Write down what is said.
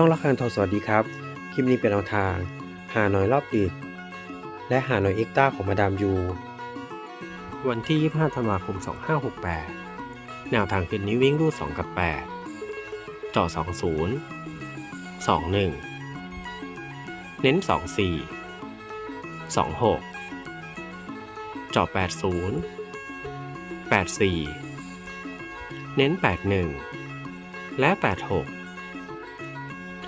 ช่องละครทอสวัสดีครับ คลิปนี้เป็นแนวทาง หาหน่อยรอบดึกและหาหน่อยเอ็กต้าของมาดามยู วันที่ 25ธันวาคม 2568 แนวทางคืนนี้วิ่งรูด2 กับ 8 จ่อ 20 21 เน้น 24 26 จ่อ 80 84 เน้น 81 และ 86